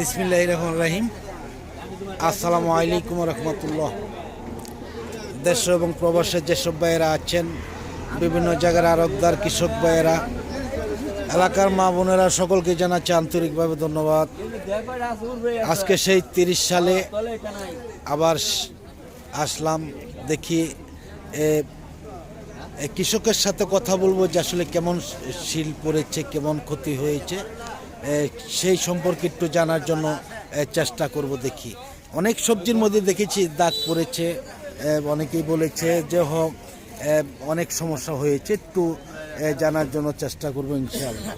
বিসমিল্লাহ রহমান রাহিম। আসসালামু আলাইকুম রহমতুল্লাহ। দেশ এবং প্রবাসের যেসব ভাইয়েরা আছেন, বিভিন্ন জায়গার আরবদার, কৃষক ভাইয়েরা, এলাকার মা বোনেরা, সকলকে জানাচ্ছি আন্তরিকভাবে ধন্যবাদ। আজকে সেই তিরিশ সালে আবার আসলাম, দেখি কৃষকের সাথে কথা বলব যে আসলে কেমন শিল পড়েছে, কেমন ক্ষতি হয়েছে। সেই সম্পর্কে একটু জানার জন্য চেষ্টা করব দেখি। অনেক সবজির মধ্যে দেখেছি, দাগ পড়েছে অনেকেই বলেছে যে হোক অনেক সমস্যা হয়েছে, একটু জানার জন্য চেষ্টা করব ইনশাআল্লাহ।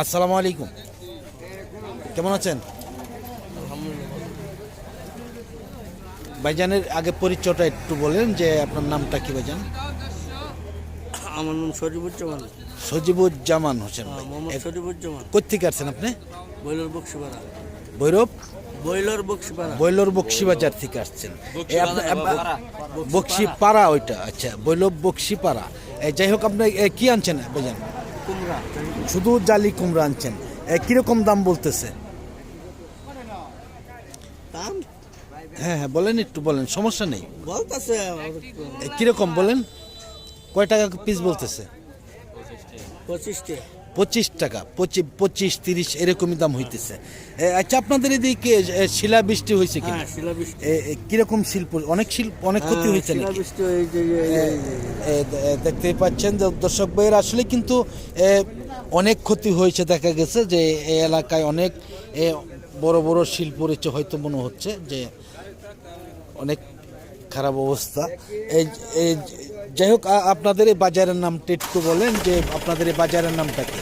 আসসালামু আলাইকুম। কেমন আছেন? ভাইজানের আগে পরিচয়টা একটু বলেন যে আপনার নামটা কি ভাইজান? আমার নাম সজিবুজ্জামান সজিবুজ্জামান হোসেন সজিবুজ্জামান কোত্থেকে আসছেন আপনি? বৈলর বক্সিপাড়া। ভৈরব বৈলর বক্সিপাড়া। বৈলর বক্সিবাজার থেকে আসছেন। ওইটা আচ্ছা বৈলব বক্সি পাড়া এ, যাই হোক আপনি কি আনছেন কুমড়া শুধু জালি কুমড়া আনছেন। কীরকম দাম বলতেছে? দাম? হ্যাঁ হ্যাঁ বলেন একটু বলেন সমস্যা নেই। বলতেছে। কীরকম বলেন? কয় টাকা পিস বলতেছে? পঁচিশ টাকা পঁচিশ পঁচিশ তিরিশ এরকমই দাম হইতেছে। আচ্ছা আপনাদের এদিকে শিলা বৃষ্টি হয়েছে কি হ্যাঁ কীরকম শিল্প অনেক শিল্প অনেক ক্ষতি হয়েছে দেখতেই পাচ্ছেন যে দর্শক ভাইয়ের আসলে কিন্তু অনেক ক্ষতি হয়েছে দেখা গেছে যে এই এলাকায় অনেক বড় বড় শিল্প রয়েছে হয়তো মনে হচ্ছে যে অনেক খারাপ অবস্থা। এই যাই হোক আপনাদের এই বাজারের নামটা একটু বলেন যে আপনাদের এই বাজারের নামটা কি?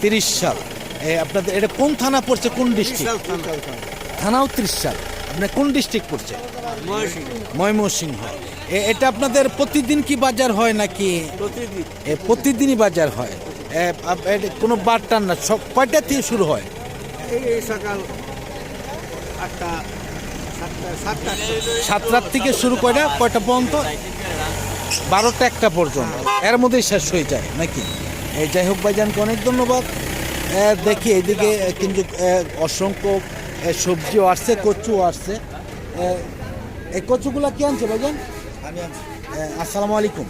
তিরিশ সাল। আপনাদের এটা কোন থানা পড়ছে কোন ডিস্ট্রিক্ট? থানাও তিরিশ সাল। আপনার কোন ডিস্ট্রিক্ট পড়ছে। ময়মনসিংহ। এটা আপনাদের প্রতিদিন কি বাজার হয় নাকি? এ, প্রতিদিনই বাজার হয়। কোনো বারটার না সব কয়টা থেকে শুরু হয়? সকাল আটটা। সাতটার থেকে শুরু কয়টা? কয়টা পর্যন্ত? বারোটা একটা পর্যন্ত। এর মধ্যেই শেষ হয়ে যায় নাকি? এই যাই হোক ভাইজানকে অনেক ধন্যবাদ। দেখি এদিকে কিন্তু অসংখ্য সবজিও আসছে কচু আসছে। এই কচুগুলা কি আনছে ভাইজান? আসসালামু আলাইকুম।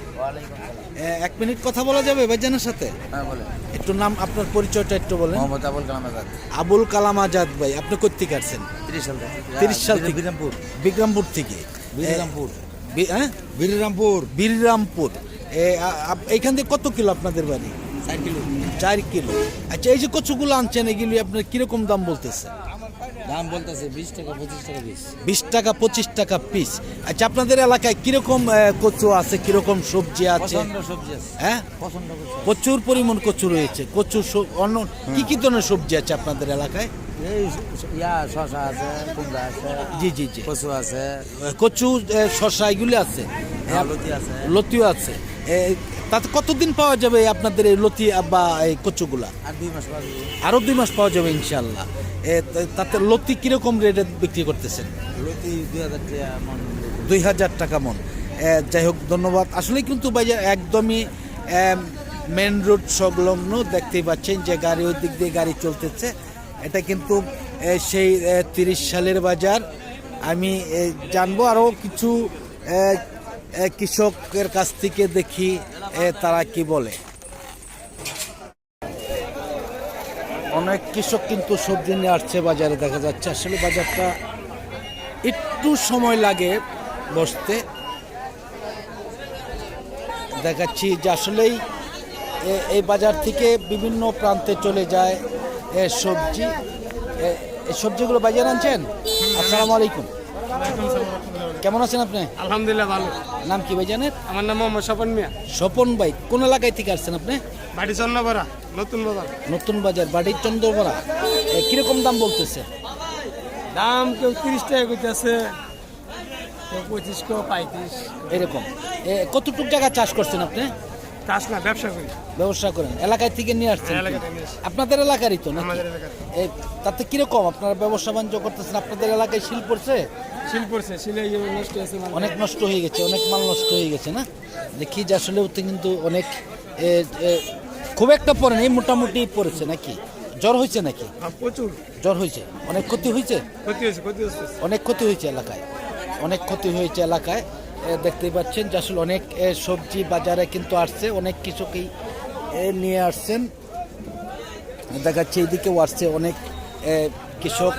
এক মিনিট কথা বলা যাবে ভাইজানের সাথে? হ্যাঁ বলে একটু নাম আপনার পরিচয়টা একটু বলেন। মোহাম্মদ আবুল কালাম আজাদ। আবুল কালাম আজাদ ভাই আপনি কোথেকে আসছেন? তিরিশ সাল থেকে। তিরিশ সাল থেকে। বিরামপুর। বিক্রমপুর থেকে। বিরামপুর। হ্যাঁ? বীররামপুর আপ- এইখান থেকে কত কিলো আপনাদের বাড়ি? চার কিলো। চার কিলো। আচ্ছা এই যে কচুগুলো আনছেন এগুলি আপনার কীরকম দাম বলতেছে? দাম বলতেছে বিশ টাকা পঁচিশ টাকা পিস বিশ টাকা পঁচিশ টাকা পিস আচ্ছা আপনাদের এলাকায় কীরকম কচু আছে? কীরকম সবজি আছে? সবজি আছে। হ্যাঁ? প্রচুর পরিমাণ কচু রয়েছে। কচু অন্য কি কি ধরনের সবজি আছে আপনাদের এলাকায়? শশা আছে কুমড়া আছে জি জি জি। কচু আছে। কচু এগুলি আছে? লতি আছে। লতিও আছে। তাতে কতদিন পাওয়া যাবে আপনাদের এই লতি বা এই কচুগুলা? আর দুই মাস দুই পাওয়া যাবে ইনশাল্লাহ তাতে লতি কীরকম রেটে বিক্রি করতেছেন? লতি দুই হাজার টাকা মন। মন। যাই হোক ধন্যবাদ। আসলে কিন্তু বাজার একদমই মেন রোড সংলগ্ন দেখতেই পাচ্ছেন যে গাড়ি ওই দিক দিয়ে গাড়ি চলতেছে। এটা কিন্তু সেই তিরিশ সালের বাজার। আমি জানব আরও কিছু কৃষকের কাছ থেকে দেখি তারা কি বলে। অনেক কৃষক কিন্তু সবজি নিয়ে আসছে বাজারে দেখা যাচ্ছে। আসলে বাজারটা একটু সময় লাগে বসতে। দেখাচ্ছি যে আসলেই এই বাজার থেকে বিভিন্ন প্রান্তে চলে যায় এ সবজি। সবজিগুলো বাজার আনছেন? আসসালামু আলাইকুম। কেমন আছেন আপনি? আলহামদুলিল্লাহ ভালো। নাম কি ভাই জানেন? আমার নাম মোহাম্মদ স্বপন মিয়া। স্বপন ভাই কোন এলাকায় থেকে আসছেন আপনি? বাড়ি চন্দ্রপাড়া নতুন বাজার। নতুন বাজার বাড়ির চন্দ্রপাড়া। কীরকম দাম বলতেছে? দাম কেউ তিরিশ টাকা করতেছে কেউ পঁচিশ কেউ পঁয়ত্রিশ। এরকম। এ, কতটুক জায়গা চাষ করছেন আপনি? চাষ না ব্যবসা করি ব্যবসা করেন এলাকায় থেকে নিয়ে আসছেন হ্যাঁ। আপনাদের এলাকারই তো এ, তাতে কীরকম? আপনারা ব্যবসা বাণিজ্য করতেছেন আপনাদের এলাকায় শিল পড়ছে? শিল পড়ছে শিলে নষ্ট হয়েছে অনেক নষ্ট হয়ে গেছে অনেক মাল নষ্ট হয়ে গেছে না? দেখি যে আসলে ওতে কিন্তু অনেক খুব একটা পড়ে নেই মোটামুটি পড়েছে নাকি? জ্বর হয়েছে নাকি? প্রচুর। জ্বর হয়েছে? অনেক ক্ষতি হয়েছে? ক্ষতি হয়েছে ক্ষতি অনেক ক্ষতি হয়েছে এলাকায়। অনেক ক্ষতি হয়েছে এলাকায়। দেখতেই পাচ্ছেন যে আসলে অনেক সবজি বাজারে কিন্তু আসছে অনেক কৃষকই এ, নিয়ে আসছেন। দেখাচ্ছে এইদিকেও আসছে অনেক কৃষক।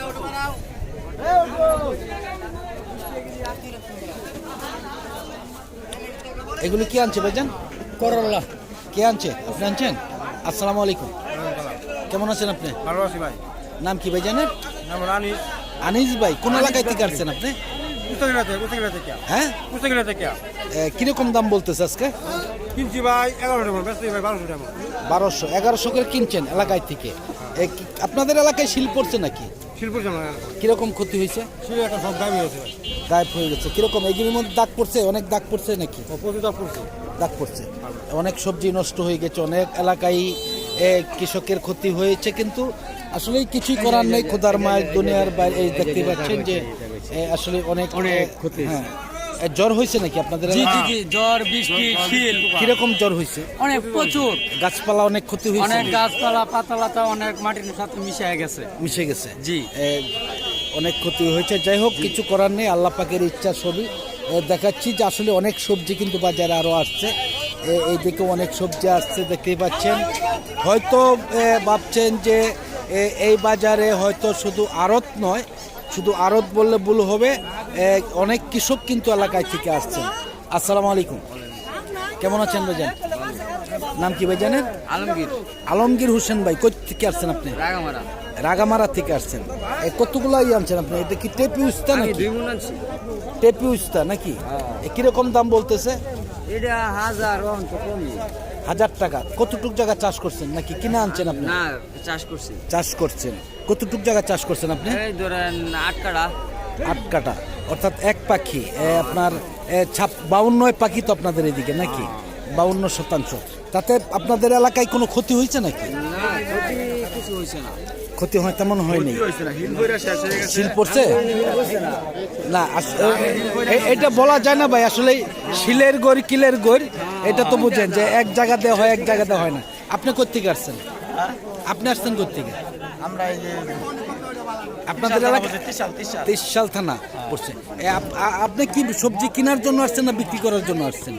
এগুলো কি আনছে ভাইজান? করল্লা কে আনছে? আপনি আনছেন? আসসালামু আলাইকুম। কেমন আছেন আপনি? ভালো আছি ভাই। নাম কি ভাইজানের? নাম রানী আনিস ভাই। কোন এলাকায় থেকে আসছেন আপনি? হ্যাঁ? কীরকম দাম বলতেছে আজকে? কিনছি ভাই এগারোশো ভাই বারোশো টাকা। বারোশো এগারোশো করে কিনছেন এলাকায় থেকে। আপনাদের এলাকায় শিল পড়ছে নাকি? কীরকম ক্ষতি হয়েছে? গায়েব হয়ে গেছে। কীরকম এগুলির মধ্যে দাগ পড়ছে? অনেক দাগ পড়ছে নাকি? ও পড়ছে। দাগ পড়ছে। অনেক সবজি নষ্ট হয়ে গেছে অনেক এলাকায় এ, কৃষকের ক্ষতি হয়েছে কিন্তু আসলে কিছুই করার নেই। খোদার মায়ের দুনিয়ার বাইরে এই দেখতে পাচ্ছেন যে আসলে অনেক অনেক ক্ষতি হ্যাঁ। জ্বর হয়েছে নাকি আপনাদের জি জি জি জ্বর বৃষ্টি শীল। কীরকম জ্বর হয়েছে? অনেক প্রচুর। গাছপালা অনেক ক্ষতি হয়েছে অনেক গাছপালা পাতালাতা অনেক মাটির সাথে মিশে গেছে। মিশে গেছে। জি। অনেক ক্ষতি হয়েছে। যাই হোক কিছু করার নেই আল্লাহ পাকের ইচ্ছা ছবি। দেখাচ্ছি যে আসলে অনেক সবজি কিন্তু বাজারে আরও আসছে। এইদিকে অনেক সবজি আসছে দেখতেই পাচ্ছেন। হয়তো ভাবছেন যে এই বাজারে হয়তো শুধু আড়ত নয় শুধু আড়ত বললে ভুল হবে অনেক কৃষক কিন্তু এলাকায় থেকে আসছেন। আসসালামু আলাইকুম। কেমন আছেন ভাইজান? নাম কি ভাইজানের? আলমগীর। আলমগীর হোসেন ভাই কই থেকে আসছেন আপনি? রাগামারা রাগামারা থেকে আসছেন। কতগুলো ই আনছেন আপনি? এটা কি টেপি উস্তা নাকি? টেপি উস্তা নাকি? এ কীরকম দাম বলতেছে? এটা হাজার হাজার টাকা। কতটুক জায়গা চাষ করছেন? নাকি কিনে আনছেন আপনি? না চাষ করছি। চাষ করছেন। কতটুক জায়গা চাষ করছেন আপনি? এই ধরেন আট কাটা আট কাটা অর্থাৎ এক পাখি। আপনার এ, ছাপ বাউন্নয় পাখি তো আপনাদের এদিকে নাকি? বাউন্ন শতাংশ। তাতে আপনাদের এলাকায় কোনো ক্ষতি হয়েছে নাকি? ক্ষতি হয়েছে না। ক্ষতি হয় তেমন হয়নি শিল পড়ছে? না। আস- এটা বলা যায় না ভাই আসলে শিলের গড় কিলের গড়। এটা তো বুঝেন যে এক জায়গাতে হয় এক জায়গাতে হয় না। আপনি কোথেকে আসছেন? আপনি আসছেন কোথেকে আমরা এই যে আপনাদের এলাকা তিসাল থানা পড়ছে আপ- আ- আপনি কি সবজি কেনার জন্য আসছেন না বিক্রি করার জন্য আসছেন?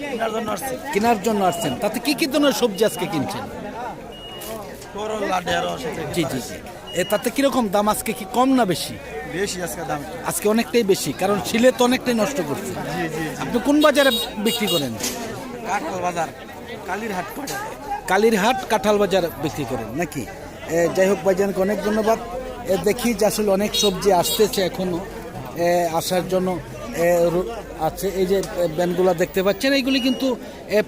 কেনার জন্য আসছি। কেনার জন্য আসছেন। তাতে কি কি ধরনের সবজি আজকে কিনছেন? জি জি জি। এ তাতে কীরকম দাম আজকে কি কম না বেশি? বেশি আজকে দাম। আজকে অনেকটাই বেশি কারণ শিলে তো অনেকটাই নষ্ট করছে। আপনি কোন বাজারে বিক্রি করেন? কাঠকল বাজার কালীর হাট পাড়ে হাট কাঁঠাল বাজার বিক্রি করেন নাকি? যাই হোক ভাইজানকে অনেক ধন্যবাদ। দেখি যে আসলে অনেক সবজি আসতেছে এখনও। এ, আসার জন্য আছে এই যে এ, ভ্যানগুলো দেখতে পাচ্ছেন এইগুলি কিন্তু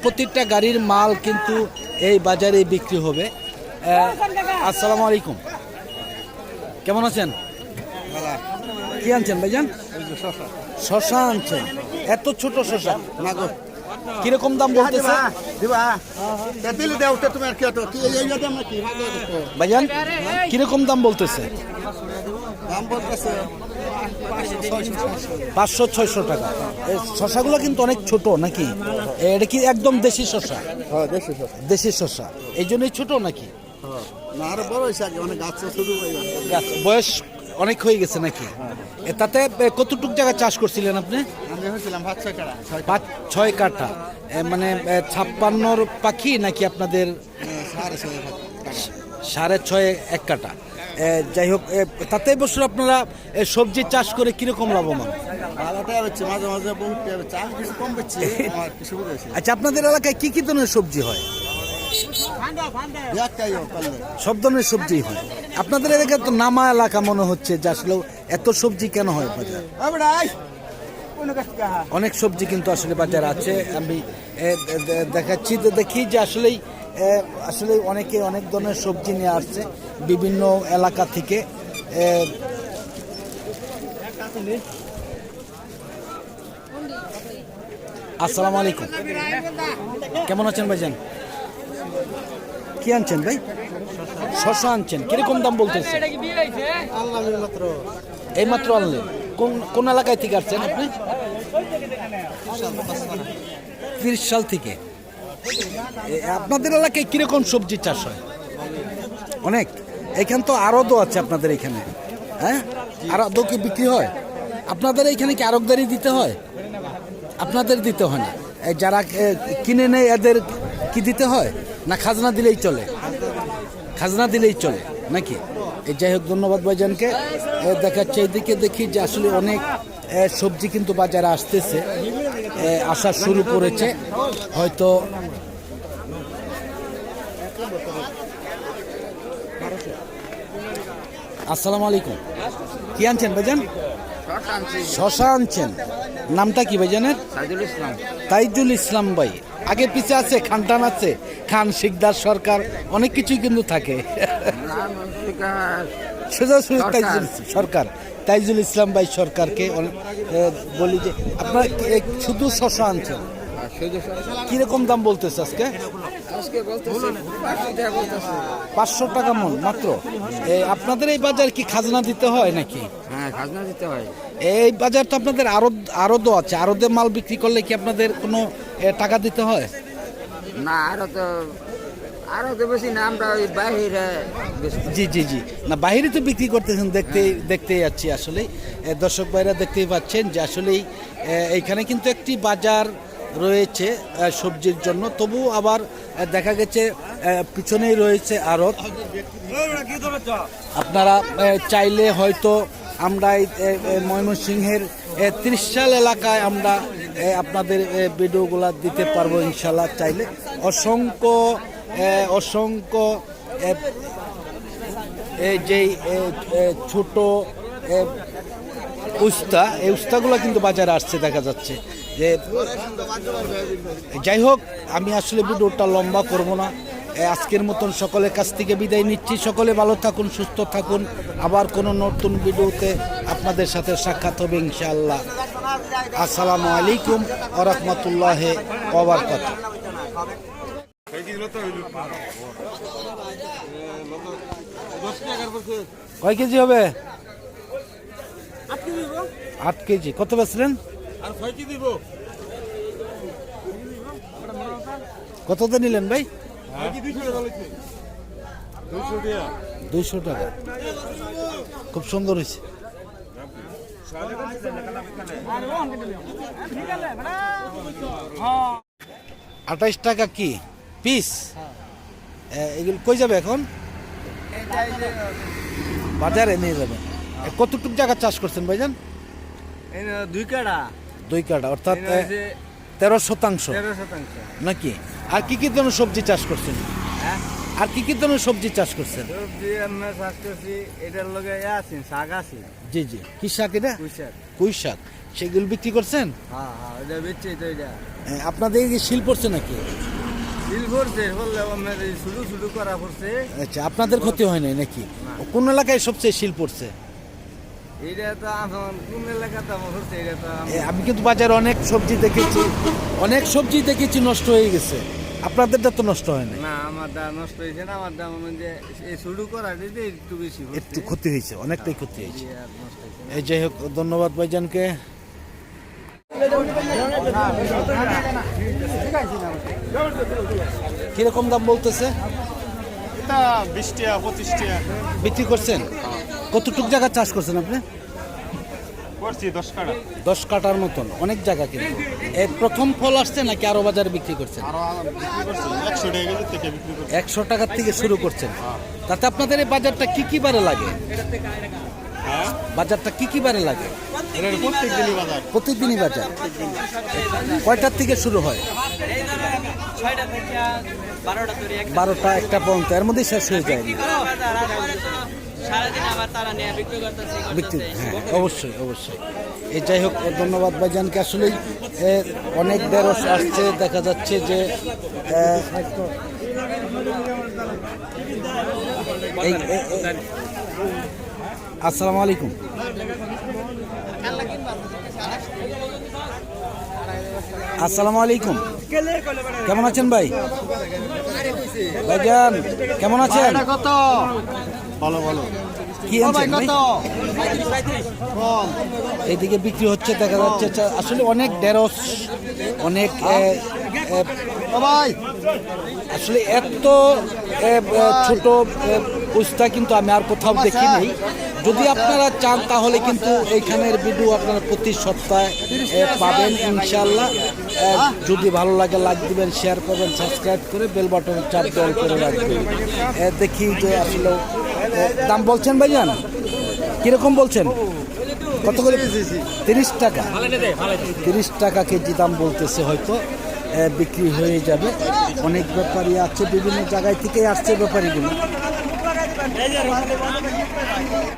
প্রত্যেকটা গাড়ির মাল কিন্তু এই বাজারে বিক্রি হবে। আসসালামু আলাইকুম। কেমন আছেন? কি আনছেন ভাইজান? শশা। আনছেন। এত ছোট শশা। কীরকম দাম বলতেছে? ভাইজান কীরকম দাম বলতেছে? পাঁচশো ছয়শো টাকা। শশাগুলো কিন্তু অনেক ছোট নাকি? এটা কি একদম দেশি শশা? হ্যাঁ দেশে সব দেশি শশা। এই জন্যই ছোট নাকি? হয়ে। বয়স অনেক হয়ে গেছে নাকি? তাতে কতটুক জায়গা চাষ করছিলেন আপনি? পাঁচ ছয় কাঠা। মানে ছাপ্পান্নর পাখি নাকি আপনাদের? সাড়ে ছয় এক কাটা যাই হোক তাতে বছর আপনারা সবজি চাষ করে কীরকম লাভবান? আচ্ছা আপনাদের এলাকায় কি কি ধরনের সবজি হয়? সব ধরনের সবজি হয়। আপনাদের এলাকায় তো নামা এলাকা মনে হচ্ছে, যে আসলে এত সবজি কেন হয় বাজার? অনেক সবজি কিন্তু আসলে বাজার আছে। আমি দেখাচ্ছি তো দেখি যে আসলেই আসলে অনেকে অনেক ধরনের সবজি নিয়ে আসছে বিভিন্ন এলাকা থেকে। আসসালামু আলাইকুম। কেমন আছেন ভাইজান? কি আনছেন ভাই? শশা আনছেন। কীরকম দাম বলতেছে? এই মাত্র আনলেন। কোন কোন এলাকায় থেকে আসছেন আপনি? তিরিশ সাল থেকে। আপনাদের এলাকায় কীরকম সবজি চাষ হয়? অনেক। এখানে তো আরদও আছে আপনাদের এখানে। হ্যাঁ? আরদও কি বিক্রি হয়? আপনাদের এখানে কি আরকদারি দিতে হয়? আপনাদের দিতে হয় না। যারা কিনে নেয়, এদের কি দিতে হয়? না খাজনা দিলেই চলে। খাজনা দিলেই চলে নাকি? এই যাই হোক ধন্যবাদ ভাইজানকে। দেখাচ্ছে এইদিকে দেখি যে আসলে অনেক সবজি কিন্তু বাজারে আসতেছে। আসা শুরু করেছে। হয়তো আসসালামু আলাইকুম। কি আনছেন ভাইজান? শশা আনছেন। নামটা কি ভাইজানের? তাইজুল ইসলাম ভাই। আগে পিছে আছে খানটান আছে। খান শিকদার সরকার অনেক কিছুই কিন্তু থাকে। সোজাসুজি সরকার। তাইজুল সরকার। তাইজুল ইসলাম ভাই সরকারকে বলি যে আপনার শুধু শশা আনছেন? কীরকম দাম বলতেছে আজকে? পাঁচশো টাকা মন মাত্র? আপনাদের এই বাজার কি খাজনা দিতে হয় নাকি? হ্যাঁ খাজনা দিতে হয়। এই বাজার তো আপনাদের আরও আরদও আছে। আরদে মাল বিক্রি করলে কি আপনাদের কোনো টাকা দিতে হয়? না আরও তো আরও তো বেশি না আমরা ওই বাইরে জি জি জি। না বাইরে তো বিক্রি করতেছেন দেখতে দেখতেই যাচ্ছি আসলে। দর্শক ভাইরা দেখতেই পাচ্ছেন যে আসলেই এইখানে কিন্তু একটি বাজার রয়েছে সবজির জন্য। তবু আবার দেখা গেছে পিছনেই রয়েছে আড়ত। আপনারা চাইলে হয়তো আমরা ময়মনসিংহের ত্রিশাল এলাকায় আমরা আপনাদের ভিডিওগুলা দিতে পারব ইনশাল্লাহ চাইলে। অসংখ্য অসংখ্য যেই ছোট উস্তা, এই উস্তাগুলো কিন্তু বাজারে আসছে, দেখা যাচ্ছে। যে যাই হোক, আমি আসলে ভিডিওটা লম্বা করব না। আজকের মতন সকলের কাছ থেকে বিদায় নিচ্ছি। সকলে ভালো থাকুন, সুস্থ থাকুন। আবার কোনো নতুন ভিডিওতে আপনাদের সাথে সাক্ষাৎ হবে ইনশাআল্লাহ। আসসালামু আলাইকুম আ রহমতুল্লাহ ওবরকাত কয় কেজি হবে? আট কেজি। কত বেচলেন? কততে নিলেন ভাই? দুইশো টাকা খুব সুন্দর হয়েছে আঠাইশ টাকা কি? পিস? এগুলো কই যাবে এখন? বাজারে নিয়ে যাবেন এ, কতটুক জায়গা চাষ করছেন ভাইজান? দুই কাটা দুই কাটা অর্থাৎ তেরো শতাংশ। নাকি? আর কি কি ধরনের সবজি চাষ করছেন? হ্যাঁ? আর কি কি ধরনের সবজি চাষ করছেন? সবজি আমরা চাষ করছি এটার লগে আছেন শাক আছে। জি জি। কি শাক এটা? কুই শাক। সেগুলো বিক্রি করছেন? হ্যাঁ হ্যাঁ এটা বেচছি তো এটা। আপনাদের কি শিল পড়ছে নাকি? বললে করা পড়ছে। আচ্ছা আপনাদের ক্ষতি হয় নাই নাকি? কোন এলাকায় সবচেয়ে শিল পড়ছে? আম- কিন্তু বাজারে অনেক সবজি দেখেছি অনেক সবজি দেখেছি নষ্ট হয়ে গেছে। আপনাদেরটা তো নষ্ট হয় না আমার দাম নষ্ট হয়েছে না আমার দাম মানে এই শুরু করা দিতে একটু বেশি একটু ক্ষতি হয়েছে অনেকটাই ক্ষতি হয়েছে। এই হয়েছে এই যাই হোক ধন্যবাদ ভাইজানকে। কীরকম দাম বলতেছে? এটা বিশ টাকা পঁচিশ টাকা। বিক্রি করছেন? কতটুক জায়গা চাষ করছেন আপনি? করছি দশ কাটা দশ কাটার মতন অনেক জায়গা কিন্তু। এই প্রথম ফল আসছে নাকি আরও বাজারে বিক্রি করছেন? একশো টাকার থেকে শুরু করছেন। তাতে আপনাদের এই বাজারটা কি কি বারে লাগে? হ্যাঁ? বাজারটা কি কি বারে লাগে? প্রতিদিনই বাজার। কয়টার থেকে শুরু হয়? বারোটা বারোটা একটা পর্যন্ত। এর মধ্যেই শেষ হয়ে যায়। হ্যাঁ অবশ্যই অবশ্যই। এই যাই হোক ধন্যবাদ ভাইজানকে। আসলেই অনেক ঢেঁড়স আসছে, দেখা যাচ্ছে যে আসসালামু আলাইকুম। আসসালামু আলাইকুম। কেমন আছেন ভাই? ভাইজান, কেমন আছেন? কত? ভালো ভালো কি? এইদিকে বিক্রি হচ্ছে দেখা যাচ্ছে চা- আসলে অনেক ঢেঁড়স অনেক আসলে এত ছোট এ, উস্তা কিন্তু আমি আর কোথাও দেখিনি যদি আপনারা চান তাহলে কিন্তু এইখানের ভিডিও আপনারা প্রতি সপ্তাহে পাবেন ইনশাল্লাহ যদি ভালো লাগে লাইক দিবেন শেয়ার করবেন সাবস্ক্রাইব করে বেল বাটন চাপ দেওয়াল করে রাখবেন। দেখি যে আসলে দাম বলছেন ভাইজান? কীরকম বলছেন? কত করে? তিরিশ টাকা। তিরিশ টাকা কেজি দাম বলতেছে হয়তো বিক্রি হয়ে যাবে। অনেক ব্যাপারী আছে বিভিন্ন জায়গায় থেকে আসছে ব্যাপারীগুলো।